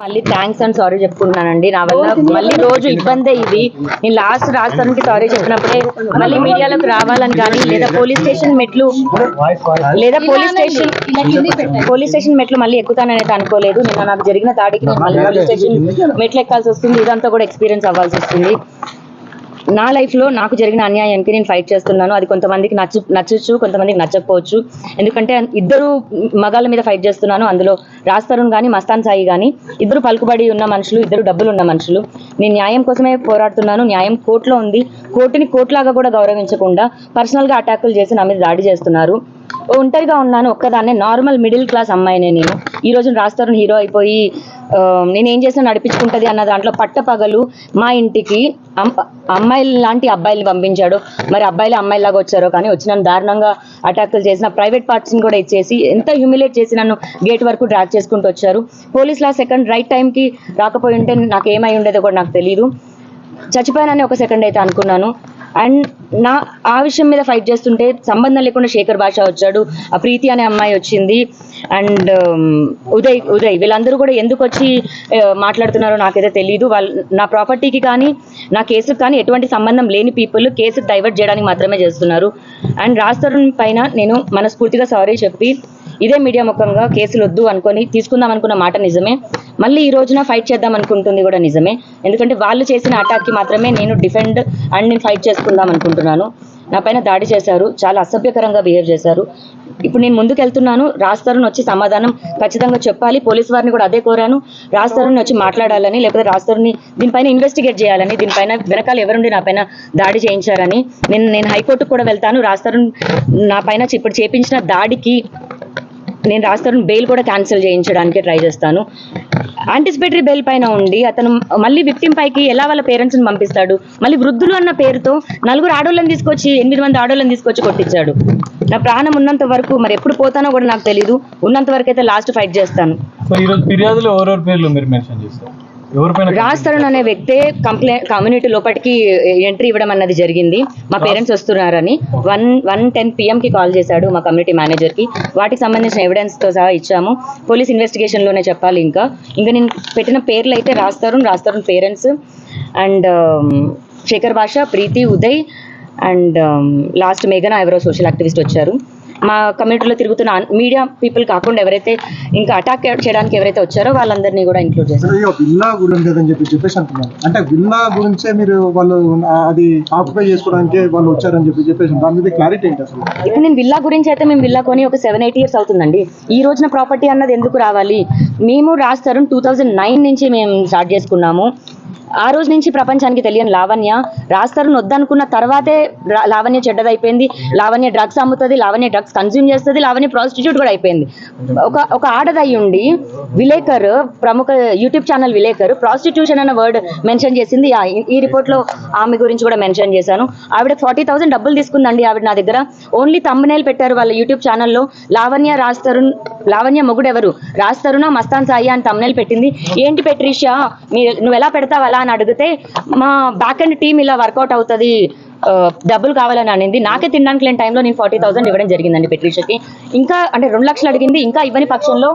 మళ్ళీ thanks and sorry చెప్పుకుంటున్నానండి. నా వల్ల మళ్ళీ రోజు ఇబ్బందే ఇది. నేను లాస్ట్ రాష్ట్రానికి సారీ చెప్పినప్పుడే మళ్ళీ మీడియాలోకి రావాలని కానీ లేదా పోలీస్ స్టేషన్ మెట్లు లేదా పోలీస్ స్టేషన్ పోలీస్ స్టేషన్ మెట్లు మళ్ళీ ఎక్కుతానని అయితే అనుకోలేదు. నిన్న నాకు జరిగిన దాడికి నేను మళ్ళీ పోలీస్ స్టేషన్ మెట్లు ఎక్కాల్సి వస్తుంది. ఇదంతా కూడా ఎక్స్పీరియన్స్ అవ్వాల్సి వస్తుంది. నా లైఫ్లో నాకు జరిగిన అన్యాయానికి నేను ఫైట్ చేస్తున్నాను. అది కొంతమందికి నచ్చు నచ్చచ్చు కొంతమందికి నచ్చకపోవచ్చు. ఎందుకంటే ఇద్దరు మగాళ్ళ మీద ఫైట్ చేస్తున్నాను. అందులో రాజ్ తరుణ్ కానీ మస్తాన్ సాయి కానీ ఇద్దరు పలుకుబడి ఉన్న మనుషులు ఇద్దరు డబ్బులు ఉన్న మనుషులు. నేను న్యాయం కోసమే పోరాడుతున్నాను. న్యాయం కోర్టులో ఉంది. కోర్టుని కోర్టులాగా కూడా గౌరవించకుండా పర్సనల్గా అటాకులు చేసి నా మీద దాడి చేస్తున్నారు. ఒంటరిగా ఉన్నాను. ఒక్కదాన్నే నార్మల్ మిడిల్ క్లాస్ అమ్మాయినే నేను. ఈ రోజు రాస్తారు హీరో అయిపోయి నేనేం నేను ఏం చేసినా నడిపించుకుంటది అన్న దాంట్లో పట్టపగలు మా ఇంటికి అమ్మాయిలు లాంటి అబ్బాయిలు పంపించాడు. మరి అబ్బాయిలు అమ్మాయిలాగా వచ్చారో కానీ వచ్చి నన్ను దారుణంగా అటాకులు చేసిన ప్రైవేట్ పార్ట్స్ని కూడా ఇచ్చేసి ఎంత హ్యూమిలేట్ చేసి నన్ను గేట్ వరకు డ్రాక్ చేసుకుంటూ వచ్చారు. పోలీస్ లా సెకండ్ రైట్ టైంకి రాకపోయి ఉంటే నాకు ఏమై ఉండేదో కూడా నాకు తెలియదు చచ్చిపోయానని ఒక సెకండ్ అయితే అనుకున్నాను. అండ్ నా ఆ విషయం మీద ఫైట్ చేస్తుంటే సంబంధం లేకుండా శేఖర్ భాష వచ్చాడు ఆ ప్రీతి అనే అమ్మాయి వచ్చింది. అండ్ ఉదయ్ ఉదయ్ వీళ్ళందరూ కూడా ఎందుకు వచ్చి మాట్లాడుతున్నారో నాకైతే తెలియదు వాళ్ళు నా ప్రాపర్టీకి కానీ నా కేసుకు కానీ ఎటువంటి సంబంధం లేని పీపుల్ కేసు డైవర్ట్ చేయడానికి మాత్రమే చేస్తున్నారు. అండ్ రాజ్ తరుణ్ పైన నేను మనస్ఫూర్తిగా సారీ చెప్పి ఇదే మీడియా ముఖంగా కేసులు వద్దు అనుకొని తీసుకుందాం అనుకున్న మాట నిజమే. మళ్ళీ ఈ రోజున ఫైట్ చేద్దాం అనుకుంటుంది కూడా నిజమే. ఎందుకంటే వాళ్ళు చేసిన అటాక్కి మాత్రమే నేను డిఫెండ్ అండ్ నేను ఫైట్ చేసుకుందాం అనుకుంటున్నాను. నా పైన దాడి చేశారు. చాలా అసభ్యకరంగా బిహేవ్ చేశారు. ఇప్పుడు నేను ముందుకు వెళ్తున్నాను రాస్తారుని వచ్చి సమాధానం ఖచ్చితంగా చెప్పాలి. పోలీస్ వారిని కూడా అదే కోరాను. రాస్తారుని వచ్చి మాట్లాడాలని లేకపోతే రాస్తారుని దీనిపైన ఇన్వెస్టిగేట్ చేయాలని దీనిపైన వెనకాల ఎవరుండి నా పైన దాడి చేయించారని. నేను నేను హైకోర్టుకు కూడా వెళ్తాను. రాస్తారు నా పైన ఇప్పుడు చేపించిన దాడికి నేను రాస్తాను బెయిల్ కూడా క్యాన్సిల్ చేయించడానికి ట్రై చేస్తాను. యాంటిసిపేటరీ బెయిల్ పైన ఉండి అతను మళ్ళీ విక్టిమ్ పైకి ఎలా వాళ్ళ పేరెంట్స్ని పంపిస్తాడు? మళ్ళీ వృద్ధులు అన్న పేరుతో నలుగురు ఆడోళ్ళని తీసుకొచ్చి ఎనిమిది మంది ఆడోళ్ళని తీసుకొచ్చి కొట్టించాడు. నా ప్రాణం ఉన్నంత వరకు మరి ఎప్పుడు పోతానో కూడా నాకు తెలియదు ఉన్నంత వరకు అయితే లాస్ట్ ఫైట్ చేస్తాను. సో ఈరోజు ఫిర్యాదులో ఎవరెవరి పేర్లు మీరు మెన్షన్ చేస్తారు? రాజ్ తరుణ్ అనే వ్యక్తే కంప్లైంట్ కమ్యూనిటీ లోపలికి ఎంట్రీ ఇవ్వడం అన్నది జరిగింది. మా పేరెంట్స్ వస్తున్నారని. వన్ వన్ టెన్కి కాల్ చేశాడు మా కమ్యూనిటీ మేనేజర్కి. వాటికి సంబంధించిన ఎవిడెన్స్తో సహా ఇచ్చాము. పోలీస్ ఇన్వెస్టిగేషన్లోనే చెప్పాలి ఇంకా. ఇంకా నేను పెట్టిన పేర్లు అయితే Raj Tarun Raj Tarun parents and Shekhar Basha Preethi Uday and last మేఘన ఎవరో సోషల్ యాక్టివిస్ట్ వచ్చారు. మా కమ్యూనిటీలో తిరుగుతున్న మీడియా పీపుల్ కాకుండా ఎవరైతే ఇంకా అటాక్ చేయడానికి ఎవరైతే వచ్చారో వాళ్ళందరినీ కూడా ఇంక్లూడ్ విల్లా గురించి లేదని చెప్పి చెప్పేసి అంటున్నారు. అంటే విల్లా గురించే మీరు వాళ్ళు అది ఆక్యుపై చేసుకోవడానికి వాళ్ళు వచ్చారని చెప్పి చెప్పేసి దాని మీద క్లారిటీ ఏంటి అసలు? ఇప్పుడు నేను విల్లా గురించి అయితే మేము విల్లా కొని ఒక సెవెన్ ఎయిట్ ఇయర్స్ అవుతుందండి. ఈ రోజున ప్రాపర్టీ అన్నది ఎందుకు రావాలి? మేము రాస్తారు టూ థౌజండ్ నైన్ నుంచి మేము స్టార్ట్ చేసుకున్నాము. ఆ రోజు నుంచి ప్రపంచానికి తెలియని లావణ్య. రాస్తారు వద్దనుకున్న తర్వాతే లావణ్య చెడ్డదైపోయింది. లావణ్య డ్రగ్స్ అమ్ముతుంది లావణ్య డ్రగ్స్ కన్జ్యూమ్ చేస్తుంది లావణ్య ప్రాస్టిట్యూట్ కూడా అయిపోయింది. ఒక ఒక ఆడదై ఉండి విలేకర్ ప్రముఖ యూట్యూబ్ ఛానల్ విలేకర్ ప్రాస్టిట్యూషన్ అన్న వర్డ్ మెన్షన్ చేసింది. ఆ- ఈ- రిపోర్ట్లో ఆమె గురించి కూడా మెన్షన్ చేశాను. ఆవిడ ఫార్టీ థౌసండ్ డబ్బులు తీసుకుందండి ఆవిడ నా దగ్గర. ఓన్లీ తమ్మునేలు పెట్టారు వాళ్ళ యూట్యూబ్ ఛానల్లో లావణ్య రాస్తరుణ్ లావణ్య మొగుడు ఎవరు రాస్తరుణ మస్తాన్ సాయి అని తమ్మునేలు పెట్టింది. ఏంటి పెట్రిషా? మీరు నువ్వు ఎలా పెడతావు? ఎలా అని అడిగితే మా బ్యాక్ అండ్ టీం ఇలా వర్కౌట్ అవుతుంది డబ్బులు కావాలని అనింది. నాకే తినడానికి లేని టైంలో నేను ఫార్టీ థౌసండ్ ఇవ్వడం జరిగిందండి పెట్రీషకి ఇంకా అంటే రెండు లక్షలు అడిగింది ఇంకా ఇవ్వని పక్షంలో